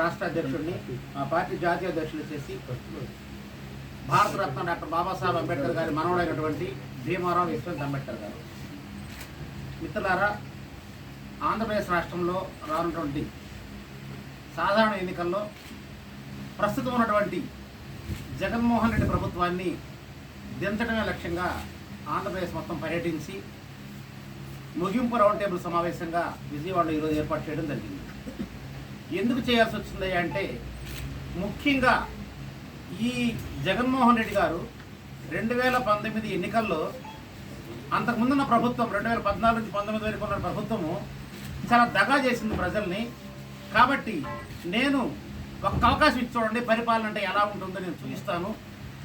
రాష్ట్ర అధ్యక్షుడిని మా పార్టీ జాతీయ అధ్యక్షులు చేసి భారతరత్న డాక్టర్ బాబాసాహెబ్ అంబేద్కర్ గారి మనవడైనటువంటి భీమారావు యశ్వంత్ అంబేద్కర్ గారు. మిత్రులారా ఆంధ్రప్రదేశ్ రాష్ట్రంలో రానున్నటువంటి సాధారణ ఎన్నికల్లో ప్రస్తుతం ఉన్నటువంటి జగన్మోహన్ రెడ్డి ప్రభుత్వాన్ని దించడమే లక్ష్యంగా ఆంధ్రప్రదేశ్ మొత్తం పర్యటించి ముగింపు రౌండ్ టేబుల్ సమావేశంగా విజయవాడలో ఈరోజు ఏర్పాటు చేయడం జరిగింది. ఎందుకు చేయాల్సి వచ్చింది అంటే ముఖ్యంగా ఈ జగన్మోహన్ రెడ్డి గారు రెండు వేల పంతొమ్మిది ఎన్నికల్లో అంతకుముందున్న ప్రభుత్వం రెండు వేల పద్నాలుగు నుంచి పంతొమ్మిది వరకు ఉన్న ప్రభుత్వము చాలా దగా చేసింది ప్రజల్ని. కాబట్టి నేను ఒక్క అవకాశం ఇచ్చి చూడండి పరిపాలన అంటే ఎలా ఉంటుందో నేను చూపిస్తాను.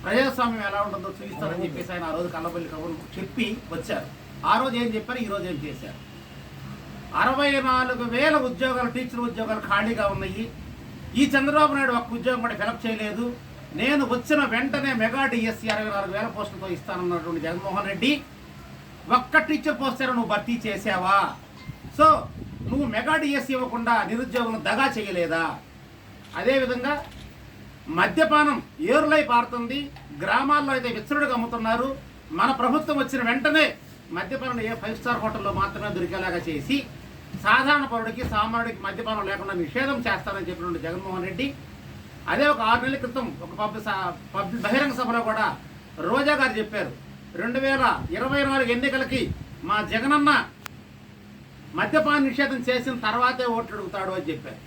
ప్రజాస్వామ్యం ఎలా ఉంటుందో చూపిస్తానని చెప్పేసి ఆయన ఆ రోజు కల్లబల్లి కబుర్లు చెప్పి వచ్చారు. ఆ రోజు ఏం చెప్పారు? ఈ రోజు ఏం చేశారు? అరవై నాలుగు వేల ఉద్యోగాలు టీచర్ ఉద్యోగాలు ఖాళీగా ఉన్నాయి. ఈ చంద్రబాబు నాయుడు ఒక్క ఉద్యోగం కూడా ఫిలప్ చేయలేదు. నేను వచ్చిన వెంటనే మెగా డిఎస్సి అరవై నాలుగు వేల పోస్టులతో ఇస్తానన్నటువంటి జగన్మోహన్ రెడ్డి ఒక్క టీచర్ పోస్ట్ నువ్వు భర్తీ చేసావా సో నువ్వు మెగా డిఎస్సి ఇవ్వకుండా నిరుద్యోగులను దగా చేయలేదా? అదేవిధంగా మద్యపానం ఏరులై పారుతుంది గ్రామాల్లో అయితే విచ్చరుడుగా అమ్ముతున్నారు. మన ప్రభుత్వం వచ్చిన వెంటనే మద్యపానం ఏ ఫైవ్ స్టార్ హోటల్లో మాత్రమే దొరికేలాగా చేసి సాధారణ పౌరుడికి సామాన్యుడికి మద్యపానం లేకుండా నిషేధం చేస్తారని చెప్పినటువంటి జగన్మోహన్ రెడ్డి అదే ఒక ఆరు నెలల క్రితం ఒక పబ్ స- బహిరంగ సభలో కూడా రోజా గారు చెప్పారు రెండు వేల ఇరవై నాలుగు ఎన్నికలకి మా జగనన్న మద్యపాన నిషేధం చేసిన తర్వాతే ఓట్లు అడుగుతాడు అని చెప్పారు.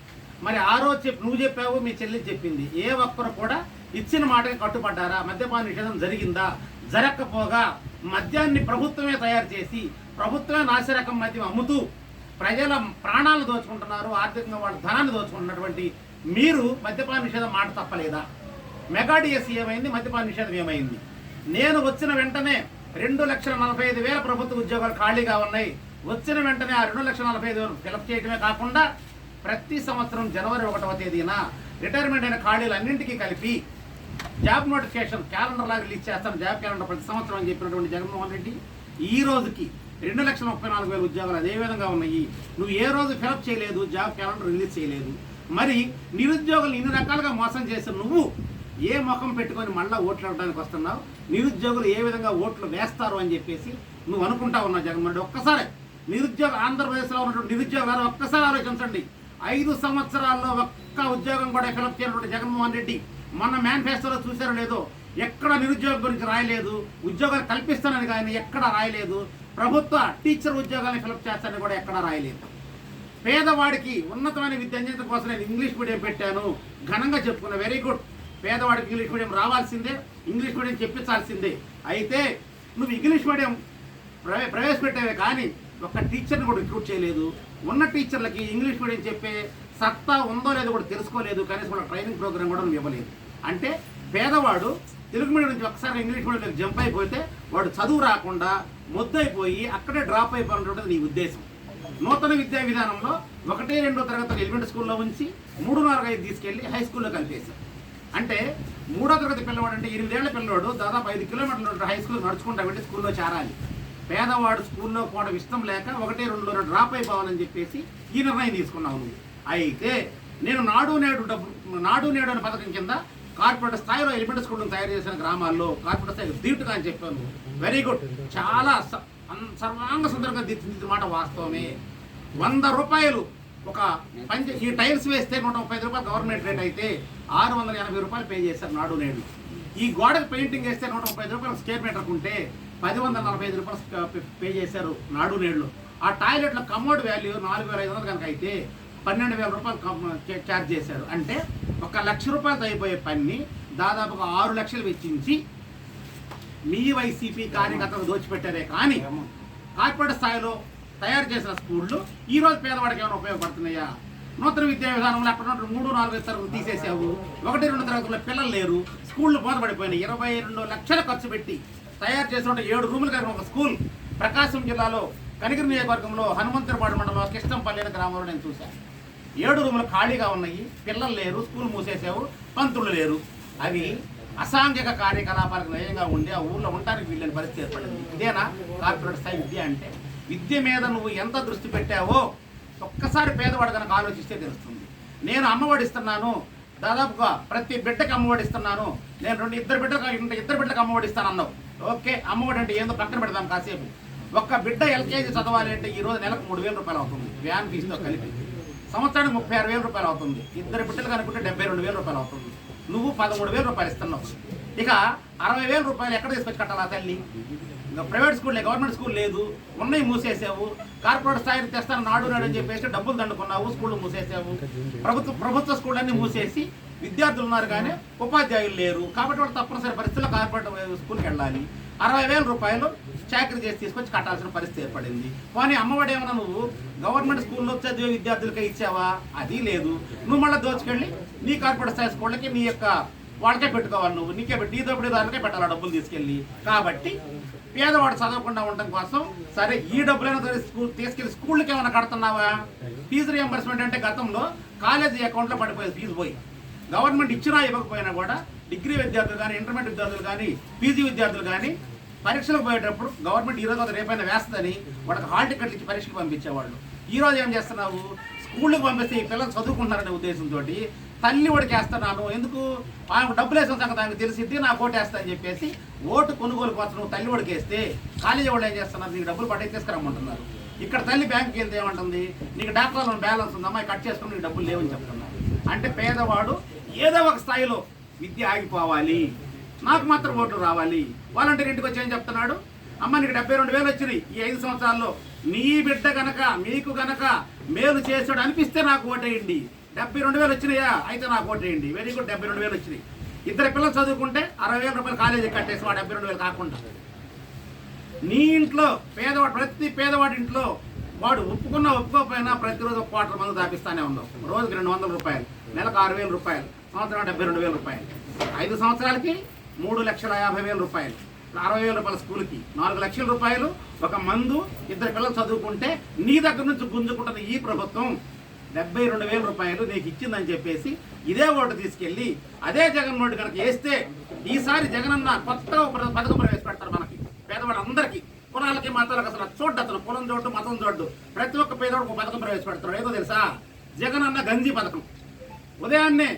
మరి ఆ రోజు చెప్పి నువ్వు చెప్పావు మీ చెల్లి చెప్పింది. ఏ ఒక్కరు కూడా ఇచ్చిన మాటకి కట్టుబడ్డారా? మద్యపాన నిషేధం జరిగిందా? జరగకపోగా మద్యాన్ని ప్రభుత్వమే తయారు చేసి ప్రభుత్వమే నాసిరకం మద్యం అమ్ముతూ ప్రజల ప్రాణాలు దోచుకుంటున్నారు ఆర్థికంగా వాళ్ళ ధనాన్ని దోచుకుంటున్నటువంటి మీరు మద్యపాన నిషేధం మాట తప్పలేదా? మెగాడిఎస్సీ ఏమైంది? మద్యపాన నిషేధం ఏమైంది? నేను వచ్చిన వెంటనే రెండు లక్షల నలభై ఐదు వేల ప్రభుత్వ ఉద్యోగాలు ఖాళీగా ఉన్నాయి. వచ్చిన వెంటనే ఆ రెండు లక్షల నలభై ఐదు వేలు ఫిలప్ చేయడమే కాకుండా ప్రతి సంవత్సరం జనవరి ఒకటవ తేదీన రిటైర్మెంట్ అయిన ఖాళీలు అన్నింటికీ కలిపి జాబ్ నోటిఫికేషన్ క్యాలెండర్ లాగా రిలీజ్ చేస్తాను. జాబ్ క్యాలెండర్ ప్రతి సంవత్సరం అని చెప్పినటువంటి జగన్మోహన్ రెడ్డి ఈ రోజుకి రెండు లక్షల ముప్పై నాలుగు వేల ఉద్యోగాలు అదే విధంగా ఉన్నాయి. నువ్వు ఏ రోజు ఫిలప్ చేయలేదు జాబ్ క్యాలెండర్ రిలీజ్ చేయలేదు. మరి నిరుద్యోగులు ఇన్ని రకాలుగా మోసం చేసిన నువ్వు ఏ ముఖం పెట్టుకొని మళ్ళీ ఓట్లు అవ్వడానికి వస్తున్నావు? నిరుద్యోగులు ఏ విధంగా ఓట్లు వేస్తారు అని చెప్పేసి నువ్వు అనుకుంటా ఉన్నావు జగన్మోహన్ రెడ్డి. ఒక్కసారి నిరుద్యోగ ఆంధ్రప్రదేశ్లో ఉన్నటువంటి నిరుద్యోగాలు ఒక్కసారి ఆలోచించండి. ఐదు సంవత్సరాల్లో ఒక్క ఉద్యోగం కూడా ఫిలప్ చేయనటువంటి జగన్మోహన్ రెడ్డి మొన్న మేనిఫెస్టోలో చూసారో లేదో ఎక్కడ నిరుద్యోగం గురించి రాయలేదు ఉద్యోగాలు కల్పిస్తానని కానీ ఎక్కడ రాయలేదు ప్రభుత్వ టీచర్ ఉద్యోగాలను ఫిలప్ చేస్తానని కూడా ఎక్కడ రాయలేదు. పేదవాడికి ఉన్నతమైన విద్య అందించడం కోసం నేను ఇంగ్లీష్ మీడియం పెట్టాను ఘనంగా చెప్పుకున్నా వెరీ గుడ్ పేదవాడికి ఇంగ్లీష్ మీడియం రావాల్సిందే ఇంగ్లీష్ మీడియం చెప్పించాల్సిందే. అయితే నువ్వు ఇంగ్లీష్ మీడియం ప్రవే ప్రవేశపెట్టావే కానీ ఒక్క టీచర్ని కూడా రిక్రూట్ చేయలేదు. ఉన్న టీచర్లకి ఇంగ్లీష్ మీడియం చెప్పే సత్తా ఉందో లేదో కూడా తెలుసుకోలేదు. కనీసం వాళ్ళ ట్రైనింగ్ ప్రోగ్రామ్ కూడా నువ్వు ఇవ్వలేదు. అంటే పేదవాడు తెలుగు మీడియం నుంచి ఒకసారి ఇంగ్లీష్ మీడియంలోకి జంప్ అయిపోతే వాడు చదువు రాకుండా ముద్దయిపోయి అక్కడే డ్రాప్ అయిపోయినటువంటిది నీ ఉద్దేశం. నూతన విద్యా విధానంలో ఒకటి రెండో తరగతి ఎలిమెంటరీ స్కూల్లో ఉంచి మూడు నాలుగు ఐదు తీసుకెళ్ళి హై స్కూల్లో కలిపేశారు. అంటే మూడో తరగతి పిల్లవాడు అంటే ఎనిమిదేళ్ళ పిల్లవాడు దాదాపు ఐదు కిలోమీటర్లు హై స్కూల్ నడుచుకుంటా వెళ్ళి స్కూల్లో చేరాలి. పేదవాడు స్కూల్లో పోవడం ఇష్టం లేక ఒకటి రెండులో డ్రాప్ అయిపోవాలని చెప్పేసి ఈ నిర్ణయం తీసుకున్నావు నువ్వు. అయితే నేను నాడు నేడు డబ్బు నాడు నేడు అనే పథకం కింద కార్పొరేట్ స్థాయిలో ఎలిమెంటరీ స్కూల్ తయారు చేసిన గ్రామాల్లో కార్పొరేట్ స్థాయిలో దీటుగా అని చెప్పాను. వెరీ గుడ్ చాలా స- సర్వాంగ సుందరంగా దిద్దిన మాట వాస్తవమే. వంద రూపాయలు ఒక పంచ ఈ టైల్స్ వేస్తే నూట ముప్పై రూపాయలు గవర్నమెంట్ రేట్ అయితే ఆరు వందల ఎనభై రూపాయలు పే చేశారు నాడు నేడు. ఈ గోడకు పెయింటింగ్ వేస్తే నూట ముప్పై రూపాయలు స్క్వేర్ మీటర్ ఉంటే పది వందల నలభై ఐదు రూపాయలు పే- చేశారు నాడు నేడులో ఆ టాయిలెట్లో కమోడ్ వాల్యూ నాలుగు వేల ఐదు వందలు కనుక అయితే పన్నెండు వేల రూపాయలు ఛార్జ్ చేశారు. అంటే ఒక లక్ష రూపాయలు అయిపోయే పని దాదాపుగా ఆరు లక్షలు వెచ్చించి మీ వైసీపీ కార్యకర్తలు దోచిపెట్టారే. కానీ కార్పొరేట్ స్థాయిలో తయారు చేసిన స్కూళ్ళు ఈరోజు పేదవాడికి ఏమైనా ఉపయోగపడుతున్నాయా? నూతన విద్యా విధానంలో అక్కడ నుండి మూడు నాలుగు తరగతులు తీసేసావు. ఒకటి రెండు తరగతుల పిల్లలు లేరు. స్కూళ్ళు బోధపడిపోయినాయి. ఇరవై రెండు లక్షలు ఖర్చు పెట్టి తయారు చేసిన ఏడు రూములు కలిగిన ఒక స్కూల్ ప్రకాశం జిల్లాలో కనిగిరి నియోజకవర్గంలో హనుమంతురపాడు మండలంలో కృష్ణంపల్లి గ్రామంలో నేను చూశాను. ఏడు రూములు ఖాళీగా ఉన్నాయి. పిల్లలు లేరు స్కూల్ మూసేసావు పంతులు లేరు. అవి అసాంఘిక కార్యకలాపాలకు నయంగా ఉండి ఆ ఊళ్ళో ఉండడానికి వీళ్ళని పరిస్థితి ఏర్పడింది. ఇదేనా? కార్పొరేట్ స్థాయి విద్య అంటే విద్య మీద నువ్వు ఎంత దృష్టి పెట్టావో ఒక్కసారి పేదవాడు కనుక ఆలోచిస్తే తెలుస్తుంది. నేను అమ్మఒడి ఇస్తున్నాను. దాదాపుగా ప్రతి బిడ్డకి అమ్మఒడి ఇస్తున్నాను. నేను రెండు ఇద్దరు బిడ్డలకు ఇద్దరు బిడ్డలకు అమ్మఒడి ఇస్తాను అన్నావు ఓకే అమ్మఒడి అంటే ఏందో పక్కన పెడదాం కాసేపు. ఒక్క బిడ్డ ఎల్కేజీ చదవాలి అంటే ఈ రోజు నెలకు మూడు వేల రూపాయలు అవుతుంది. వ్యాన్ ఫీజుతో కలిపి. సంవత్సరానికి ముప్పై ఆరు వేల రూపాయలు అవుతుంది. ఇద్దరు బిడ్డలు కనుక్కుంటే డెబ్బై రెండు వేల రూపాయలు అవుతుంది. నువ్వు పదమూడు వేల రూపాయలు ఇస్తున్నావు. ఇక అరవై వేల రూపాయలు ఎక్కడ తీసుకొచ్చి కట్టాలా తల్లి? ఇంకా ప్రైవేట్ స్కూల్ లేదు గవర్నమెంట్ స్కూల్ లేదు. ఉన్నాయి మూసేసావు. కార్పొరేట్ స్థాయికి తెస్తాను నాడు నాడు అని చెప్పేసి డబ్బులు దండుకున్నావు. స్కూళ్ళు మూసేసావు. ప్రభుత్వ ప్రభుత్వ స్కూల్ మూసేసి విద్యార్థులు ఉన్నారు కానీ ఉపాధ్యాయులు లేరు. కాబట్టి వాళ్ళు తప్పనిసరి పరిస్థితుల్లో కార్పొరేట్ స్కూల్కి వెళ్ళాలి. అరవై వేల రూపాయలు చాకరీ చేసి తీసుకొచ్చి కట్టాల్సిన పరిస్థితి ఏర్పడింది. కానీ అమ్మఒడి ఏమన్నా నువ్వు గవర్నమెంట్ స్కూల్లో చదివే విద్యార్థులకే ఇచ్చావా? అది లేదు. నువ్వు మళ్ళీ దోచుకెళ్ళి నీ కార్పొరేట్ స్థాయి స్కూళ్ళకి నీ యొక్క వాళ్ళకే పెట్టుకోవాలి నువ్వు. నీకే పెట్టి నీ దోపిడీ దానికే పెట్టాలి డబ్బులు తీసుకెళ్ళి. కాబట్టి పేదవాడు చదవకుండా ఉండడం కోసం సరే ఈ డబ్బులైనా సరే స్కూల్ తీసుకెళ్ళి స్కూళ్ళకి ఏమైనా కడుతున్నావా? ఫీజు రియంబర్స్మెంట్ అంటే గతంలో కాలేజీ అకౌంట్లో పడిపోయేది ఫీజు పోయి. గవర్నమెంట్ ఇచ్చినా ఇవ్వకపోయినా కూడా డిగ్రీ విద్యార్థులు కానీ ఇంటర్మీడియట్ విద్యార్థులు కానీ పీజీ విద్యార్థులు కానీ పరీక్షలకు పోయేటప్పుడు గవర్నమెంట్ ఈ రోజు అది రేపైనా వేస్తుందని వాళ్ళకి హాల్ టికెట్లు ఇచ్చి పరీక్షకు పంపించేవాళ్ళు. ఈ రోజు ఏం చేస్తున్నావు? స్కూళ్ళకి పంపిస్తే ఈ పిల్లలు చదువుకుంటున్నారనే ఉద్దేశంతో తల్లి ఓడికి వేస్తున్నాను. ఎందుకు? ఆమె డబ్బులు వేసిన సంగతి ఆమెకు తెలిసిద్ది నాకు ఓటు వేస్తా అని చెప్పేసి ఓటు కొనుగోలు కోసం నువ్వు తల్లి ఒడికేస్తే వేస్తే కాలేజీ వాళ్ళు ఏం చేస్తున్నారు? నీకు డబ్బులు పట్టి తీసుకురమ్మంటున్నారు. ఇక్కడ తల్లి బ్యాంకుకి వెళ్తే ఏమంటుంది? నీకు డాక్టర్ బ్యాలెన్స్ ఉందమ్మా కట్ చేసుకుని నీకు డబ్బులు లేవని చెప్తున్నారు. అంటే పేదవాడు ఏదో ఒక స్థాయిలో విద్య ఆగిపోవాలి. నాకు మాత్రం ఓట్లు రావాలి. వాలంటీర్ ఇంటికి వచ్చి ఏం చెప్తున్నాడు? అమ్మ నీకు డెబ్బై రెండు వేలు వచ్చినాయి ఈ ఐదు సంవత్సరాల్లో. నీ బిడ్డ గనక మీకు గనక మేలు చేసాడు అనిపిస్తే నాకు ఓటేయండి. డెబ్బై రెండు వేలు వచ్చినాయా? అయితే నాకు ఓటేయండి. వెరీ గుడ్ డెబ్బై రెండు వేలు వచ్చినాయి. ఇద్దరు పిల్లలు చదువుకుంటే అరవై వేల రూపాయలు కాలేజీ కట్టేసి వాడు డెబ్బై రెండు వేలు కాకుండా. నీ ఇంట్లో పేదవాడు ప్రతి పేదవాడి ఇంట్లో వాడు ఒప్పుకున్నా ఒప్పుకోకపోయినా ప్రతిరోజు ఒక క్వార్టర్ మంది దాపిస్తానే ఉన్నాం. రోజుకి రెండు వందల రూపాయలు నెలకు ఆరు వేల రూపాయలు. సంవత్సరం డెబ్బై రెండు వేల రూపాయలు. ఐదు సంవత్సరాలకి మూడు లక్షల యాభై వేల రూపాయలు. అరవై వేల రూపాయల స్కూల్కి నాలుగు లక్షల రూపాయలు. ఒక మందు ఇద్దరు పిల్లలు చదువుకుంటే నీ దగ్గర నుంచి గుంజుకుంటుంది ఈ ప్రభుత్వం. డెబ్బై రెండు వేల రూపాయలు నీకు ఇచ్చిందని చెప్పేసి ఇదే ఓటు తీసుకెళ్ళి అదే జగన్మోహన్ కనుక వేస్తే ఈసారి జగనన్న కొత్త ఒక పథకం ప్రవేశపెడతారు మనకి పేదవాళ్ళందరికీ. కులాలకి మతాలకు అసలు చూడ్డు అతను కులం చూడ్డు మతం చూడ్డు ప్రతి ఒక్క పేదవాడు ఒక పథకం ప్రవేశపెడతాడు. ఏదో తెలుసా? జగనన్న గంజీ పథకం. ఉదయాన్నే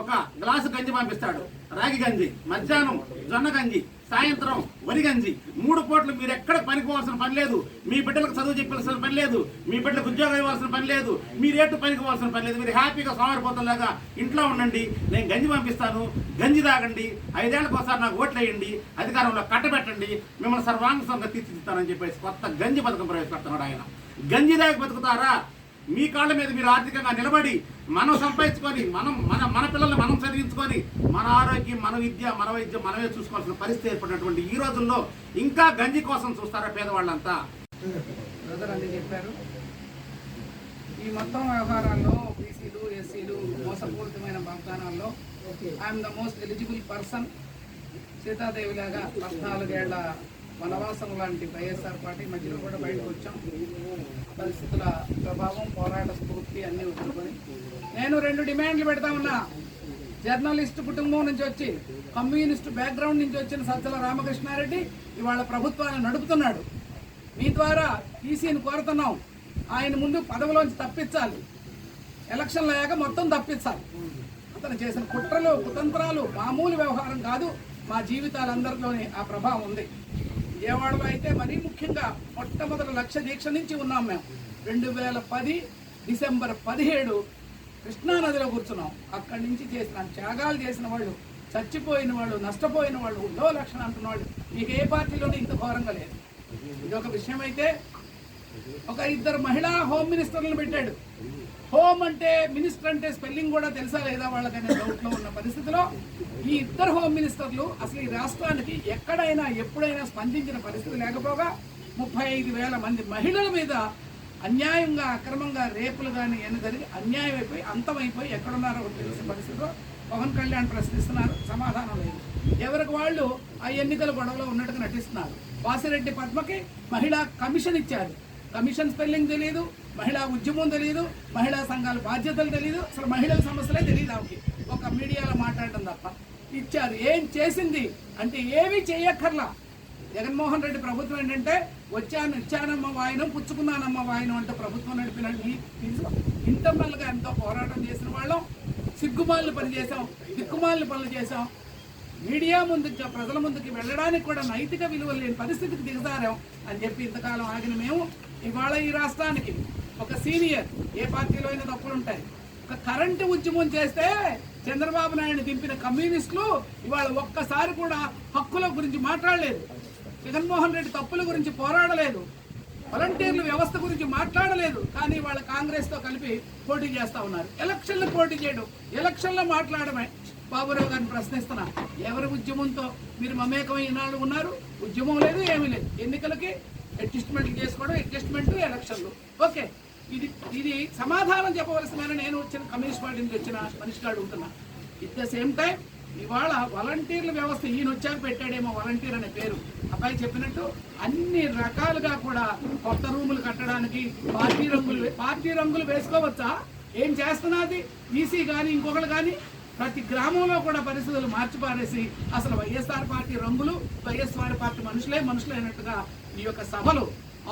ఒక గ్లాసు గంజి పంపిస్తాడు. రాగి గంజి మధ్యాహ్నం జొన్న గంజి సాయంత్రం వరి గంజి. మూడు పూటలు మీరు ఎక్కడ పనికోవాల్సిన పని లేదు. మీ బిడ్డలకు చదువు చెప్పాల్సిన పని లేదు. మీ బిడ్డలకు ఉద్యోగం ఇవ్వాల్సిన పని లేదు. మీరు ఏటు పనికోవాల్సిన పని లేదు. మీరు హ్యాపీగా సోమరిపోతంలాగా ఇంట్లో ఉండండి. నేను గంజి పంపిస్తాను. గంజి తాగండి. ఐదేళ్ళకు ఒకసారి నాకు ఓట్లు వేయండి. అధికారంలో కట్టబెట్టండి. మిమ్మల్ని సర్వాంగంగా తీర్చిదిద్దానని చెప్పేసి కొత్త గంజి పథకం ప్రవేశపెడుతున్నాడు ఆయన. గంజి దాగి బతుకుతారా? మీ కాళ్ళ మీద మీరు ఆర్థికంగా నిలబడి మనం సంపాదించుకొని మనం మన మన పిల్లల్ని మనం చదివించుకొని మన ఆరోగ్యం మన విద్య మన వైద్యం మనమే చూసుకోవాల్సిన పరిస్థితి ఏర్పడినటువంటి ఈ రోజుల్లో ఇంకా గంజి కోసం చూస్తారా పేదవాళ్ళంతా? చెప్పారు. ఈ మొత్తం వ్యవహారాల్లో బీసీలు ఎస్సీలు మోసపూరితమైన వాగ్దానాల్లో I'm the most eligible person Sitadevi లాగా పద్నాలుగేళ్ళ వనవాసం లాంటి వైఎస్ఆర్ పార్టీ మధ్యలో కూడా బయటకు వచ్చాం. పరిస్థితుల ప్రభావం పోరాట స్ఫూర్తి అన్ని వదులుకొని. నేను రెండు డిమాండ్లు పెడతా ఉన్నా. జర్నలిస్ట్ కుటుంబం నుంచి వచ్చి కమ్యూనిస్ట్ బ్యాక్గ్రౌండ్ నుంచి వచ్చిన సజ్జల రామకృష్ణారెడ్డి ఇవాళ ప్రభుత్వాన్ని నడుపుతున్నాడు. మీ ద్వారా ఈసీని కోరుతున్నాం. ఆయన ముందు పదవిలోంచి తప్పించాలి. ఎలక్షన్లు అయ్యాక మొత్తం తప్పించాలి. అతను చేసిన కుట్రలు కుతంత్రాలు మామూలు వ్యవహారం కాదు. మా జీవితాలందరిలోనే ఆ ప్రభావం ఉంది. విజయవాడలో అయితే మరీ ముఖ్యంగా మొట్టమొదటి లక్ష దీక్ష నుంచి ఉన్నాం మేము. రెండు వేల పది డిసెంబర్ పదిహేడు కృష్ణానదిలో కూర్చున్నాం. అక్కడి నుంచి చేసిన త్యాగాలు చేసిన వాళ్ళు చచ్చిపోయిన వాళ్ళు నష్టపోయిన వాళ్ళు లో లక్షణం అంటున్న వాళ్ళు మీకు ఏ పార్టీలోనూ ఇంత ఘోరంగా లేదు. ఇది ఒక విషయం అయితే ఒక ఇద్దరు మహిళా హోమ్ మినిస్టర్లను పెట్టాడు. హోమ్ అంటే మినిస్టర్ అంటే స్పెల్లింగ్ కూడా తెలుసా లేదా వాళ్ళకనే డౌట్లో ఉన్న పరిస్థితిలో? ఈ ఇద్దరు హోమ్ మినిస్టర్లు అసలు ఈ రాష్ట్రానికి ఎక్కడైనా ఎప్పుడైనా స్పందించిన పరిస్థితి లేకపోగా ముప్పై ఐదు వేల మంది మహిళల మీద అన్యాయంగా అక్రమంగా రేపులు కానీ ఎన్ని జరిగి అన్యాయం అయిపోయి అంతమైపోయి ఎక్కడున్నారో తెలిసిన పరిస్థితిలో పవన్ కళ్యాణ్ ప్రశ్నిస్తున్నారు. సమాధానం లేదు. ఎవరికి వాళ్ళు ఆ ఎన్నికల గొడవలో ఉన్నట్టుగా నటిస్తున్నారు. వాసిరెడ్డి పద్మకి మహిళా కమిషన్ ఇచ్చారు. కమిషన్ స్పెల్లింగ్ తెలియదు మహిళా ఉద్యమం తెలియదు మహిళా సంఘాల బాధ్యతలు తెలియదు అసలు మహిళల సమస్యలే తెలియదు ఆమెకి. ఒక మీడియాలో మాట్లాడటం తప్ప. ఇచ్చారు ఏం చేసింది? అంటే ఏమీ చేయక్కర్లా. జగన్మోహన్ రెడ్డి ప్రభుత్వం ఏంటంటే వచ్చాను ఇచ్చానమ్మ వాయనం పుచ్చుకున్నానమ్మ వాయనం అంటే ప్రభుత్వం నడిపిన ఇంటర్నల్గా ఎంతో పోరాటం చేసిన వాళ్ళం. సిగ్గుమాలిన పని చేసాం దిక్కుమాలిన పనులు చేసాం మీడియా ముందుకు ప్రజల ముందుకి వెళ్ళడానికి కూడా నైతిక విలువలు లేని పరిస్థితికి దిగజారాం అని చెప్పి ఇంతకాలం ఆగిన మేము. ఇవాళ ఈ రాష్ట్రానికి ఒక సీనియర్ ఏ పార్టీలో అయినా తప్పులు ఉంటాయి. ఒక కరెంటు ఉద్యమం చేస్తే చంద్రబాబు నాయుడు దింపిన కమ్యూనిస్టులు ఇవాళ ఒక్కసారి కూడా హక్కుల గురించి మాట్లాడలేదు. జగన్మోహన్ రెడ్డి తప్పుల గురించి పోరాడలేదు. వాలంటీర్ల వ్యవస్థ గురించి మాట్లాడలేదు. కానీ వాళ్ళ కాంగ్రెస్తో కలిపి పోటీ చేస్తా ఉన్నారు. ఎలక్షన్లు పోటీ చేయడం ఎలక్షన్లో మాట్లాడమే. బాబురావు గారిని ప్రశ్నిస్తున్నా. ఎవరి ఉద్యమంతో మీరు మమేకమై ఈనాడు ఉన్నారు? ఉద్యమం లేదు ఏమీ లేదు. ఎన్నికలకి అడ్జస్ట్మెంట్లు చేసుకోవడం అడ్జస్ట్మెంట్ ఎలక్షన్లు ఓకే. ఇది ఇది సమాధానం చెప్పవలసిన నేను వచ్చిన కమ్యూనిస్ట్ పార్టీ నుంచి వచ్చిన మనిషిగా అడుగుతున్నా. ఇట్ ద సేమ్ టైం ఇవాళ వాలంటీర్ల వ్యవస్థ ఈయన వచ్చాక పెట్టాడేమో వాలంటీర్ అనే పేరు. అబ్బాయి చెప్పినట్టు అన్ని రకాలుగా కూడా కొత్త రూములు కట్టడానికి పార్టీ రంగులు పార్టీ రంగులు వేసుకోవచ్చా? ఏం చేస్తున్నది ఈసీ కానీ ఇంకొకరు కానీ ప్రతి గ్రామంలో కూడా పరిస్థితులు మార్చిపారేసి అసలు వైఎస్ఆర్ పార్టీ రంగులు వైఎస్ఆర్ పార్టీ మనుషులే మనుషులైనట్టుగా ఈ యొక్క సభలు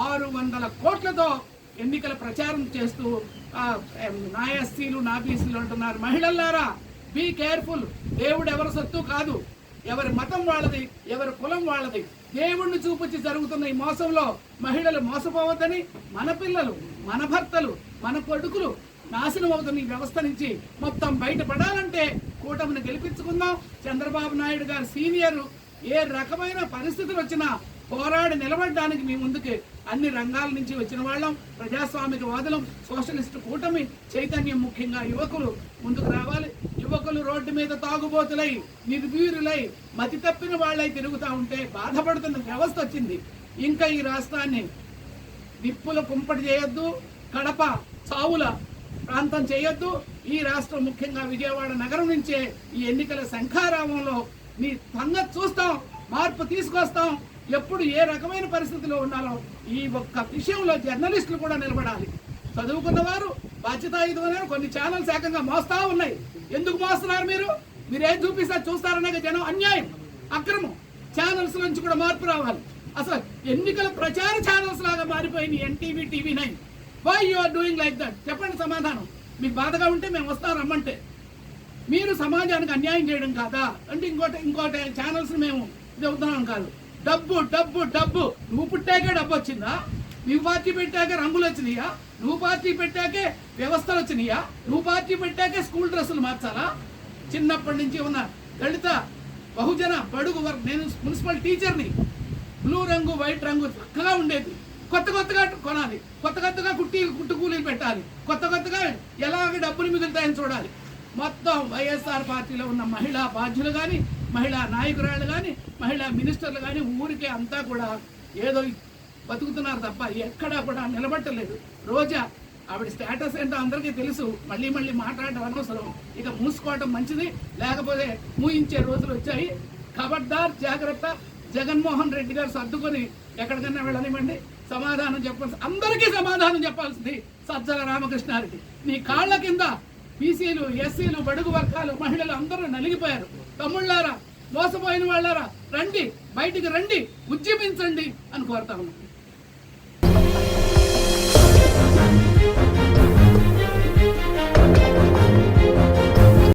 ఆరు వందల కోట్లతో ఎన్నికల ప్రచారం చేస్తూ ఆ, ఎం, నా ఎస్సీలు నా బీసీలు అంటున్నారు. మహిళల్లారా బీ కేర్ఫుల్ దేవుడు ఎవరి సొత్తు కాదు. ఎవరి మతం వాళ్ళది ఎవరి కులం వాళ్ళది. దేవుణ్ణి చూపించి జరుగుతున్న ఈ మోసంలో మహిళలు మోసపోవద్దని మన పిల్లలు మన భర్తలు మన కొడుకులు నాశనం అవుతున్న ఈ వ్యవస్థ నుంచి మొత్తం బయటపడాలంటే కూటమిని గెలిపించుకుందాం. చంద్రబాబు నాయుడు గారు సీనియర్. ఏ రకమైన పరిస్థితులు వచ్చినా పోరాడి నిలబడడానికి మీ ముందుకి అన్ని రంగాల నుంచి వచ్చిన వాళ్ళం. ప్రజాస్వామిక వాదులం సోషలిస్ట్ కూటమి చైతన్యం ముఖ్యంగా యువకులు ముందుకు రావాలి. యువకులు రోడ్డు మీద తాగుబోతులై నిర్వీరులై మతి తప్పిన వాళ్ళై తిరుగుతూ ఉంటే బాధపడుతున్న వ్యవస్థ వచ్చింది. ఇంకా ఈ రాష్ట్రాన్ని నిప్పుల కుంపటి చేయొద్దు. కడప చావుల ప్రాంతం చేయొద్దు. ఈ రాష్ట్రం ముఖ్యంగా విజయవాడ నగరం నుంచే ఈ ఎన్నికల శంఖారామంలో నీ సంగతి చూస్తాం మార్పు తీసుకొస్తాం. ఎప్పుడు ఏ రకమైన పరిస్థితిలో ఉండాలో ఈ ఒక్క విషయంలో జర్నలిస్టులు కూడా నిలబడాలి. చదువుకున్న వారు బాధ్యతాయుతమైన కొన్ని ఛానల్స్ ఏకంగా మోస్తా ఉన్నాయి. ఎందుకు మోస్తున్నారు మీరు? మీరేం చూపిస్తారు? చూస్తారనే జనం అన్యాయం అక్రమం. ఛానల్స్ నుంచి కూడా మార్పు రావాలి. అసలు ఎన్నికల ప్రచార ఛానల్స్ లాగా మారిపోయింది NTV TV nine. Why you are doing like that చెప్పండి సమాధానం. మీకు బాధగా ఉంటే మేము వస్తాం రమ్మంటే. మీరు సమాజానికి అన్యాయం చేయడం కాదా? అంటే ఇంకోటి ఇంకోటి ఛానల్స్ మేము చెబుతున్నాం కాదు. డబ్బు డబ్బు డబ్బు. నువ్వు పుట్టాకే డబ్బు వచ్చిందా? నువ్వు పార్టీ పెట్టాకే రంగులు వచ్చినాయా? నువ్వు పార్టీ పెట్టాకే వ్యవస్థలు వచ్చినాయా? నువ్వు పార్టీ పెట్టాకే స్కూల్ డ్రెస్సులు మార్చాలా? చిన్నప్పటి నుంచి ఉన్న దళిత బహుజన బడుగు వర్గ నేను మున్సిపల్ టీచర్ని. బ్లూ రంగు వైట్ రంగు చక్కగా ఉండేది. కొత్త కొత్తగా కొనాలి. కొత్త కొత్తగా కుట్టి కుట్టు కూలీలు పెట్టాలి. కొత్త కొత్తగా ఎలాగ డబ్బులు మిగులుతాయని చూడాలి. మొత్తం వైఎస్ఆర్ పార్టీలో ఉన్న మహిళా బాధ్యులు కానీ మహిళా నాయకురాళ్ళు కానీ మహిళా మినిస్టర్లు కానీ ఊరికే అంతా కూడా ఏదో బతుకుతున్నారు తప్ప ఎక్కడా కూడా నిలబట్టలేదు. రోజా ఆవిడ స్టేటస్ ఏంటో అందరికీ తెలుసు. మళ్ళీ మళ్ళీ మాట్లాడడం అనవసరం. ఇక మూసుకోవడం మంచిది. లేకపోతే మూయించే రోజులు వచ్చాయి. ఖబర్దార్ జాగ్రత్త. జగన్మోహన్ రెడ్డి గారు సర్దుకొని ఎక్కడికన్నా వెళ్ళనివ్వండి. సమాధానం చెప్పాల్సి అందరికీ సమాధానం చెప్పాల్సింది సజ్జల రామకృష్ణారెడ్డి. నీ కాళ్ళ కింద బీసీలు ఎస్సీలు బడుగు వర్గాలు మహిళలు అందరూ నలిగిపోయారు. తమ్ముళ్ళారా మోసపోయిన వాళ్ళారా? రండి బయటికి రండి ఉద్యమించండి అని కోరుతా ఉన్నాను